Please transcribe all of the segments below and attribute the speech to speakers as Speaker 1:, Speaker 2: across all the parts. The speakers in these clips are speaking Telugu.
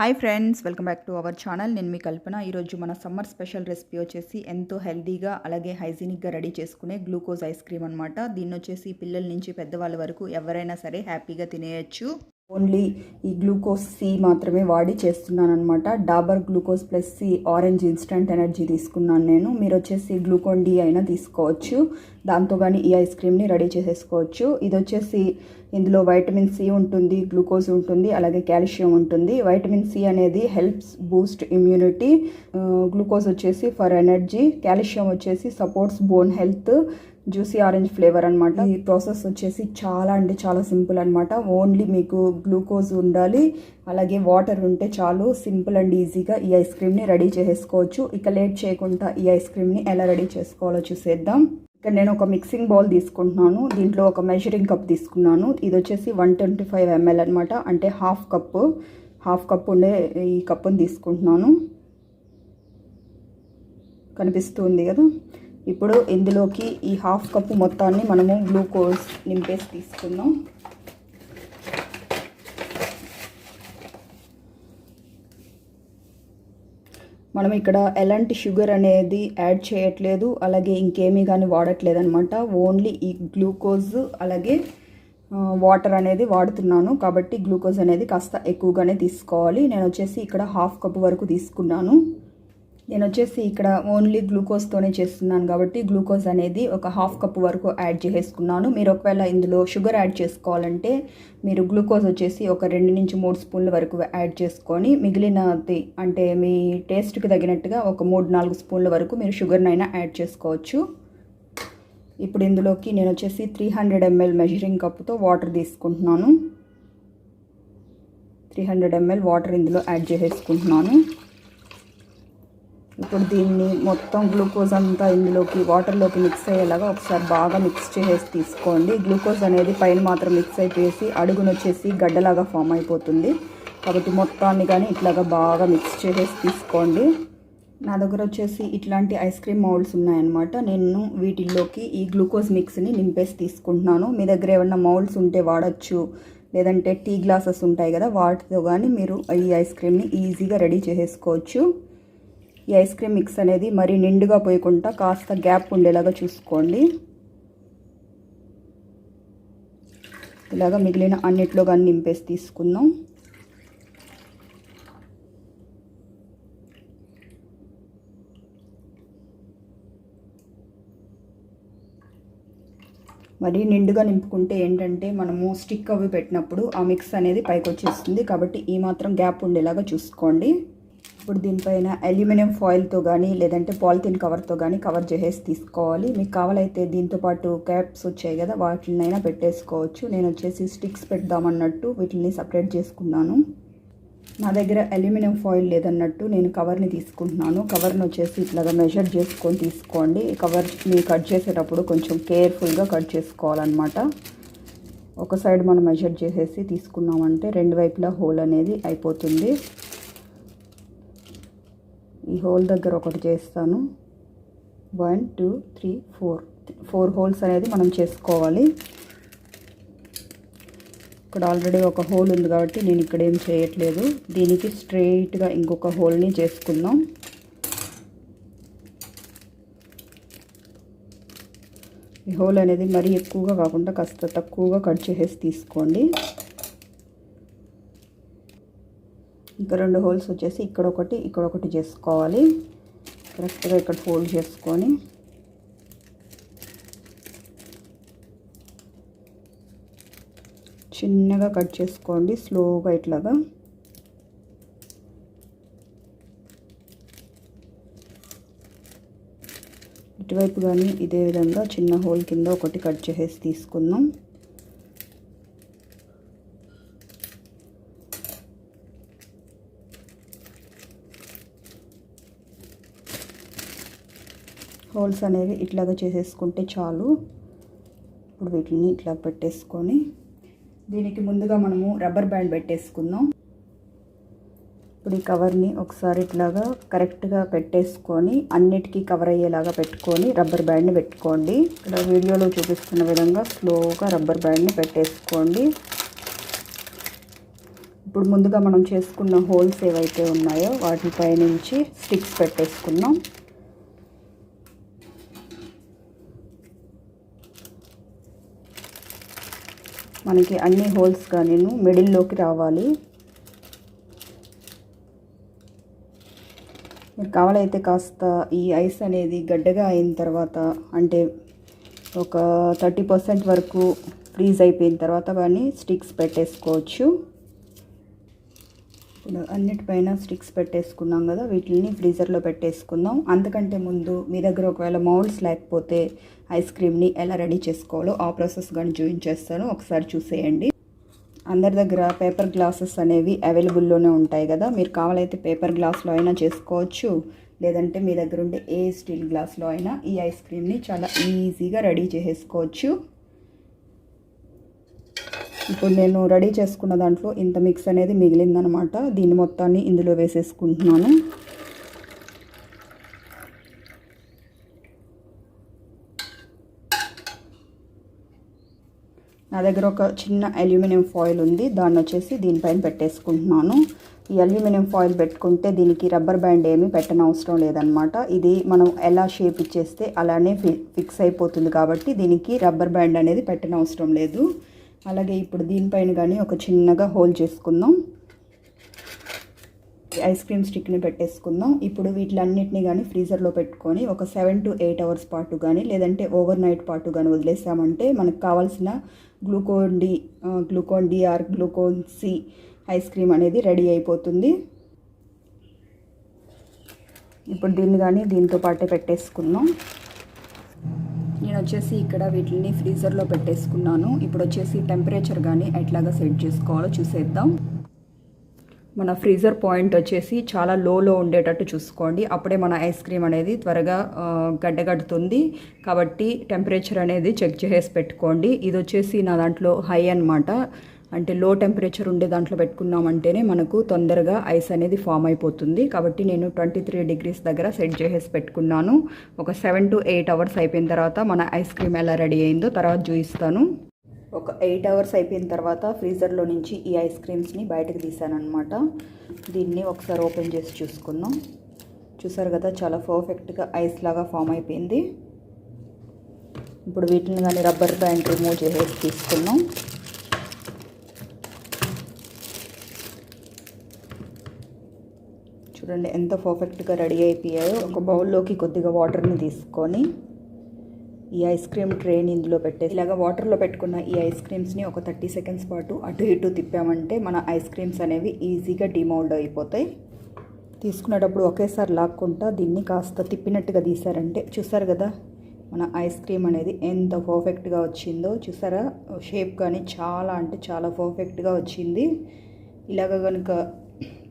Speaker 1: Hi friends welcome back to our channel. నేను మీ కల్పన. ఈరోజు మన సమ్మర్ స్పెషల్ రెసిపీ వచ్చేసి ఎంతో హెల్దీగా అలాగే హైజీనిక్గా రెడీ చేసుకునే గ్లూకోజ్ ఐస్ క్రీమ్ అనమాట దీన్ని వచ్చేసి పిల్లల నుంచి పెద్దవాళ్ళ వరకు ఎవరైనా సరే హ్యాపీగా తినేయచ్చు. ఓన్లీ ఈ గ్లూకోజ్ సి మాత్రమే వాడి చేస్తున్నాను అనమాట Dabur glucose plus C orange instant energy తీసుకున్నాను నేను. మీరు వచ్చేసి గ్లూకోన్ డి అయినా తీసుకోవచ్చు. దాంతో కానీ ఈ ఐస్ క్రీమ్ని రెడీ చేసేసుకోవచ్చు. ఇది వచ్చేసి ఇందులో వైటమిన్ సి ఉంటుంది గ్లూకోజ్ ఉంటుంది అలాగే కాల్షియం ఉంటుంది. వైటమిన్ సి అనేది హెల్ప్స్ బూస్ట్ ఇమ్యూనిటీ. గ్లూకోజ్ వచ్చేసి ఫర్ ఎనర్జీ కాల్షియం వచ్చేసి supports bone health juicy orange flavour అనమాట ఈ ప్రాసెస్ వచ్చేసి చాలా అంటే చాలా సింపుల్ అనమాట ఓన్లీ మీకు గ్లూకోజ్ ఉండాలి అలాగే వాటర్ ఉంటే చాలు. సింపుల్ అండ్ ఈజీగా ఈ ఐస్ క్రీమ్ని రెడీ చేసుకోవచ్చు. ఇక లేట్ చేయకుండా ఈ ఐస్ క్రీమ్ని ఎలా రెడీ చేసుకోవాలో చూసేద్దాం. ఇక్కడ నేను ఒక మిక్సింగ్ బౌల్ తీసుకుంటున్నాను. దీంట్లో ఒక మెజరింగ్ కప్ తీసుకున్నాను. ఇది వచ్చేసి వన్ ట్వంటీ ఫైవ్ ఎంఎల్ అనమాట అంటే హాఫ్ కప్పు హాఫ్ కప్ ఉండే ఈ కప్పుని తీసుకుంటున్నాను. కనిపిస్తుంది కదా? ఇప్పుడు ఇందులోకి ఈ హాఫ్ కప్పు మొత్తాన్ని మనము గ్లూకోజ్ నింపేసి తీసుకుందాం. మనం ఇక్కడ ఎలాంటి షుగర్ అనేది యాడ్ చేయట్లేదు అలాగే ఇంకేమీ కానీ వాడట్లేదు అనమాట ఓన్లీ ఈ గ్లూకోజ్ అలాగే వాటర్ అనేది వాడుతున్నాను. కాబట్టి గ్లూకోజ్ అనేది కాస్త ఎక్కువగానే తీసుకోవాలి. నేను వచ్చేసి ఇక్కడ హాఫ్ కప్ వరకు తీసుకున్నాను. నేను వచ్చేసి ఇక్కడ ఓన్లీ గ్లూకోజ్తోనే చేస్తున్నాను కాబట్టి గ్లూకోజ్ అనేది ఒక హాఫ్ కప్ వరకు యాడ్ చేసేసుకున్నాను. మీరు ఒకవేళ ఇందులో షుగర్ యాడ్ చేసుకోవాలంటే మీరు గ్లూకోజ్ వచ్చేసి ఒక రెండు నుంచి మూడు స్పూన్ల వరకు యాడ్ చేసుకొని మిగిలినది అంటే మీ టేస్ట్కి తగినట్టుగా ఒక మూడు నాలుగు స్పూన్ల వరకు మీరు షుగర్నైనా యాడ్ చేసుకోవచ్చు. ఇప్పుడు ఇందులోకి నేను వచ్చేసి త్రీ హండ్రెడ్ ఎంఎల్ మెజరింగ్ కప్తో వాటర్ తీసుకుంటున్నాను. త్రీ హండ్రెడ్ ఎంఎల్ వాటర్ ఇందులో యాడ్ చేసేసుకుంటున్నాను. ఇప్పుడు దీన్ని మొత్తం గ్లూకోజ్ అంతా ఇందులోకి వాటర్లోకి మిక్స్ అయ్యేలాగా ఒకసారి బాగా మిక్స్ చేసేసి తీసుకోండి. గ్లూకోజ్ అనేది పైన మాత్రం మిక్స్ అయిపోయేసి అడుగును వచ్చేసి గడ్డలాగా ఫామ్ అయిపోతుంది. కాబట్టి మొత్తాన్ని కానీ ఇట్లాగా బాగా మిక్స్ చేసేసి తీసుకోండి. నా దగ్గర వచ్చేసి ఇట్లాంటి ఐస్ క్రీమ్ మౌల్డ్స్ ఉన్నాయన్నమాట. నేను వీటిల్లోకి ఈ గ్లూకోజ్ మిక్స్ని నింపేసి తీసుకుంటున్నాను. మీ దగ్గర ఏమన్నా మౌల్డ్స్ ఉంటే వాడచ్చు. లేదంటే టీ గ్లాసెస్ ఉంటాయి కదా వాటితో కానీ మీరు ఈ ఐస్ క్రీమ్ని ఈజీగా రెడీ చేసేసుకోవచ్చు. ఈ ఐస్ క్రీమ్ మిక్స్ అనేది మరి నిండుగా పోయకుండా కాస్త గ్యాప్ ఉండేలాగా చూసుకోండి. ఇలాగ మిగిలిన అన్నిట్లో కానీ నింపేసి తీసుకుందాం. మరి నిండుగా నింపుకుంటే ఏంటంటే మనము స్టిక్ అవి పెట్టినప్పుడు ఆ మిక్స్ అనేది పైకి వచ్చేస్తుంది కాబట్టి ఈ మాత్రం గ్యాప్ ఉండేలాగా చూసుకోండి. ఇప్పుడు దీనిపైన అల్యూమినియం ఫాయిల్తో కానీ లేదంటే పాలిథిన్ కవర్తో కానీ కవర్ చేసేసి తీసుకోవాలి. మీకు కావాలైతే దీంతో పాటు క్యాప్స్ వచ్చాయి కదా వాటినైనా పెట్టేసుకోవచ్చు. నేను వచ్చేసి స్టిక్స్ పెడదామన్నట్టు వీటిని సపరేట్ చేసుకున్నాను. నా దగ్గర అల్యూమినియం ఫాయిల్ లేదన్నట్టు నేను కవర్ని తీసుకుంటున్నాను. కవర్ని వచ్చేసి ఇట్లాగా మెజర్ చేసుకొని తీసుకోండి. కవర్ని కట్ చేసేటప్పుడు కొంచెం కేర్ఫుల్గా కట్ చేసుకోవాలన్నమాట. ఒక సైడ్ మనం మెజర్ చేసేసి తీసుకున్నామంటే రెండు వైపులా హోల్ అనేది అయిపోతుంది. ఈ హోల్ దగ్గర ఒకటి చేస్తాను. One two three four. Four holes అనేది మనం చేసుకోవాలి. ఇక్కడ ఆల్రెడీ ఒక హోల్ ఉంది కాబట్టి నేను ఇక్కడ ఏం చేయట్లేదు. దీనికి స్ట్రెయిట్గా ఇంకొక హోల్ని చేసుకుందాం. ఈ హోల్ అనేది మరీ ఎక్కువగా కాకుండా కాస్త తక్కువగా కట్ చేసేసి తీసుకోండి ఇంకా రెండు హోల్స్ వచ్చేసి ఇక్కడ ఒకటి ఇక్కడ ఒకటి చేసుకోవాలి. కరెక్ట్గా ఇక్కడ ఫోల్డ్ చేసుకొని. చిన్నగా కట్ చేసుకోండి స్లోగా ఇట్లాగా. ఇటువైపు కానీ ఇదే విధంగా చిన్న హోల్ కింద ఒకటి కట్ చేసేసి తీసుకుందాం. హోల్స్ అనేవి ఇట్లాగా చేసేసుకుంటే చాలు. ఇప్పుడు వీటిని ఇట్లా పెట్టేసుకొని దీనికి ముందుగా మనము రబ్బర్ బ్యాండ్ పెట్టేసుకుందాం. ఇప్పుడు ఈ కవర్ని ఒకసారి ఇట్లాగా కరెక్ట్గా పెట్టేసుకొని అన్నిటికీ కవర్ అయ్యేలాగా పెట్టుకొని రబ్బర్ బ్యాండ్ని పెట్టుకోండి. ఇక్కడ వీడియోలో చూపిస్తున్న విధంగా స్లోగా రబ్బర్ బ్యాండ్ని పెట్టేసుకోండి. ఇప్పుడు ముందుగా మనం చేసుకున్న హోల్స్ ఏవైతే ఉన్నాయో వాటిపై నుంచి స్టిక్స్ పెట్టేసుకున్నాం మనకి అన్ని హోల్స్గా నేను మిడిల్లోకి రావాలి. మీరు కావాలైతే కాస్త ఈ ఐస్ అనేది గడ్డగా అయిన తర్వాత అంటే ఒక థర్టీ పర్సెంట్ వరకు ఫ్రీజ్ అయిపోయిన తర్వాత కానీ స్టిక్స్ పెట్టేసుకోవచ్చు. ఇప్పుడు అన్నిటిపైన స్టిక్స్ పెట్టేసుకున్నాం కదా వీటిని ఫ్రీజర్లో పెట్టేసుకుందాం. అంతకంటే ముందు మీ దగ్గర ఒకవేళ మౌల్డ్స్ లేకపోతే ఐస్ క్రీమ్ని ఎలా రెడీ చేసుకోవాలో ఆ ప్రాసెస్ కానీ చూపించేస్తాను ఒకసారి చూసేయండి. అందరి దగ్గర పేపర్ గ్లాసెస్ అనేవి అవైలబుల్లోనే ఉంటాయి కదా. మీరు కావాలైతే పేపర్ గ్లాస్లో అయినా చేసుకోవచ్చు. లేదంటే మీ దగ్గర ఉండే ఏ స్టీల్ గ్లాస్లో అయినా ఈ ఐస్ క్రీమ్ని చాలా ఈజీగా రెడీ చేసేసుకోవచ్చు. ఇప్పుడు నేను రెడీ చేసుకున్న దాంట్లో ఇంత మిక్స్ అనేది మిగిలిందనమాట. దీన్ని మొత్తాన్ని ఇందులో వేసేసుకుంటున్నాను. నా దగ్గర ఒక చిన్న అల్యూమినియం ఫాయిల్ ఉంది. దాన్ని వచ్చేసి దీనిపైన పెట్టేసుకుంటున్నాను. ఈ అల్యూమినియం ఫాయిల్ పెట్టుకుంటే దీనికి రబ్బర్ బ్యాండ్ ఏమీ పెట్టనవసరం అవసరం లేదనమాట ఇది మనం ఎలా షేప్ ఇచ్చేస్తే అలానే ఫిక్స్ అయిపోతుంది కాబట్టి దీనికి రబ్బర్ బ్యాండ్ అనేది పెట్టనవసరం అవసరం లేదు. అలాగే ఇప్పుడు దీనిపైన కానీ ఒక చిన్నగా హోల్ చేసుకుందాం. ఐస్ క్రీమ్ స్టిక్ని పెట్టేసుకుందాం. ఇప్పుడు వీటిలన్నిటిని కానీ ఫ్రీజర్లో పెట్టుకొని ఒక సెవెన్ టు ఎయిట్ అవర్స్ పాటు కానీ లేదంటే ఓవర్ నైట్ పాటు కానీ వదిలేసామంటే మనకు కావాల్సిన Glucon D Glucon D or Glucon C ice cream అనేది రెడీ అయిపోతుంది. ఇప్పుడు దీన్ని కానీ దీంతో పాటే పెట్టేసుకుందాం. నేను వచ్చేసి ఇక్కడ వీటిని ఫ్రీజర్లో పెట్టేసుకున్నాను. ఇప్పుడు వచ్చేసి టెంపరేచర్ కానీ ఎట్లాగా సెట్ చేసుకోవాలో చూసేద్దాం. మన ఫ్రీజర్ పాయింట్ వచ్చేసి చాలా లోలో ఉండేటట్టు చూసుకోండి. అప్పుడే మన ఐస్ క్రీమ్ అనేది త్వరగా గడ్డగడుతుంది. కాబట్టి టెంపరేచర్ అనేది చెక్ చేసేసి పెట్టుకోండి. ఇది వచ్చేసి నా దాంట్లో హై అనమాట అంటే లో టెంపరేచర్ ఉండే దాంట్లో పెట్టుకున్నామంటేనే మనకు తొందరగా ఐస్ అనేది ఫామ్ అయిపోతుంది. కాబట్టి నేను ట్వంటీ త్రీ డిగ్రీస్ దగ్గర సెట్ చేసేసి పెట్టుకున్నాను. ఒక సెవెన్ టు ఎయిట్ అవర్స్ అయిపోయిన తర్వాత మన ఐస్ క్రీమ్ ఎలా రెడీ అయిందో తర్వాత చూపిస్తాను. ఒక ఎయిట్ అవర్స్ అయిపోయిన తర్వాత ఫ్రీజర్లో నుంచి ఈ ఐస్ క్రీమ్స్ని బయటకు తీసానమాట దీన్ని ఒకసారి ఓపెన్ చేసి చూసుకుందాం. చూసారు కదా చాలా పర్ఫెక్ట్గా ఐస్ లాగా ఫామ్ అయిపోయింది. ఇప్పుడు వీటిని కానీ రబ్బర్ బ్యాండ్ రిమూవ్ చేసేసి తీసుకున్నాం చూడండి ఎంత పర్ఫెక్ట్గా రెడీ అయిపోయాయో. ఒక బౌల్లోకి కొద్దిగా వాటర్ని తీసుకొని ఈ ఐస్ క్రీమ్ ట్రైన్ ఇందులో పెట్టేసి ఇలాగ వాటర్లో పెట్టుకున్న ఈ ఐస్ క్రీమ్స్ని ఒక థర్టీ సెకండ్స్ పాటు అటు ఇటు తిప్పామంటే మన ఐస్ క్రీమ్స్ అనేవి ఈజీగా డిమౌల్డ్ అయిపోతాయి. తీసుకునేటప్పుడు ఒకేసారి లాక్కుంటా దీన్ని కాస్త తిప్పినట్టుగా తీసారంటే చూసారు కదా మన ఐస్ క్రీమ్ అనేది ఎంత పర్ఫెక్ట్గా వచ్చిందో చూసారా? షేప్ కానీ చాలా అంటే చాలా పర్ఫెక్ట్గా వచ్చింది. ఇలాగ కనుక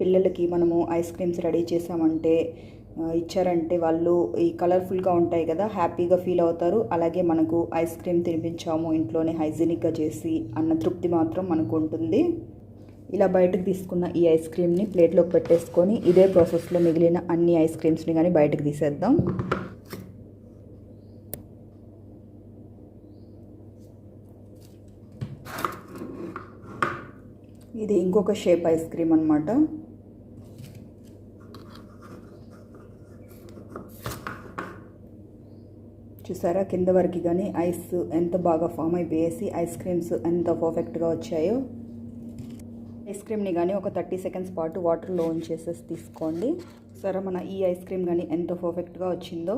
Speaker 1: పిల్లలకి మనము ఐస్ క్రీమ్స్ రెడీ చేసామంటే ఇచ్చారంటే వాళ్ళు ఈ కలర్ఫుల్గా ఉంటాయి కదా హ్యాపీగా ఫీల్ అవుతారు. అలాగే మనకు ఐస్ క్రీమ్ తినిపించాము ఇంట్లోనే హైజీనిక్గా చేసి అన్న తృప్తి మాత్రం మనకు ఉంటుంది ఇలా బయటకు తీసుకున్న ఈ ఐస్ క్రీమ్ని ప్లేట్లోకి పెట్టేసుకొని ఇదే ప్రాసెస్లో మిగిలిన అన్ని ఐస్ క్రీమ్స్ని కానీ బయటకు తీసేద్దాం. ఇది ఇంకొక షేప్ ఐస్ క్రీమ్ అనమాట చూసారా? కింద వరకు కానీ ఐస్ ఎంత బాగా ఫామ్ అయిపోయేసి ఐస్ క్రీమ్స్ ఎంత పర్ఫెక్ట్గా వచ్చాయో? ఐస్ క్రీమ్ని కానీ ఒక థర్టీ సెకండ్స్ పాటు వాటర్లో ఉంచేసేసి తీసుకోండి. సరే మన ఈ ఐస్ క్రీమ్ కానీ ఎంత పర్ఫెక్ట్గా వచ్చిందో.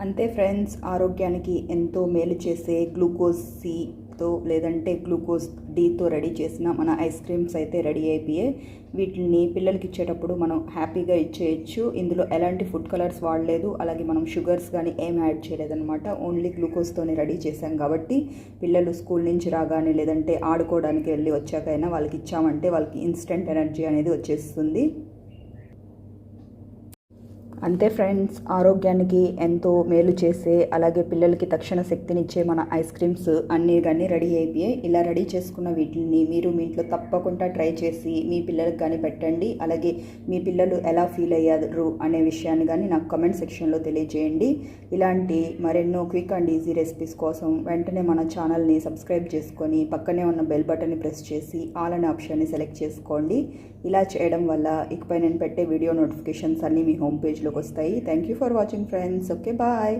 Speaker 1: అంతే ఫ్రెండ్స్ ఆరోగ్యానికి ఎంతో మేలు చేసే గ్లూకోజ్ సి తో లేదంటే గ్లూకోజ్ డీతో రెడీ చేసిన మన ఐస్ క్రీమ్స్ అయితే రెడీ అయిపోయాయి. వీటిని పిల్లలకి ఇచ్చేటప్పుడు మనం హ్యాపీగా ఇచ్చేయచ్చు. ఇందులో ఎలాంటి ఫుడ్ కలర్స్ వాడలేదు. అలాగే మనం షుగర్స్ కానీ ఏం యాడ్ చేయలేదన్నమాట. ఓన్లీ గ్లూకోజ్తోనే రెడీ చేసాం కాబట్టి పిల్లలు స్కూల్ నుంచి రాగానే లేదంటే ఆడుకోవడానికి వెళ్ళి వచ్చాకైనా వాళ్ళకి ఇచ్చామంటే వాళ్ళకి ఇన్స్టెంట్ ఎనర్జీ అనేది వచ్చేస్తుంది. అంతే ఫ్రెండ్స్ ఆరోగ్యానికి ఎంతో మేలు చేసే అలాగే పిల్లలకి తక్షణ శక్తినిచ్చే మన ఐస్ క్రీమ్స్ అన్నీ కానీ రెడీ అయిపోయాయి ఇలా రెడీ చేసుకున్న వీటిని మీరు మీ ఇంట్లో తప్పకుండా ట్రై చేసి మీ పిల్లలకు కానీ పెట్టండి. అలాగే మీ పిల్లలు ఎలా ఫీల్ అయ్యారు అనే విషయాన్ని కానీ నాకు కమెంట్ సెక్షన్లో తెలియజేయండి. ఇలాంటి మరెన్నో క్విక్ అండ్ ఈజీ రెసిపీస్ కోసం వెంటనే మన ఛానల్ని సబ్స్క్రైబ్ చేసుకొని పక్కనే ఉన్న బెల్ బటన్ని ప్రెస్ చేసి ఆల్ అనే ఆప్షన్ని సెలెక్ట్ చేసుకోండి. ఇలా చేయడం వల్ల ఇకపై నేను పెట్టే వీడియో నోటిఫికేషన్స్ అన్నీ మీ హోమ్ పేజ్లో ತೋರಿಸ್ತಾ thank you for watching friends okay bye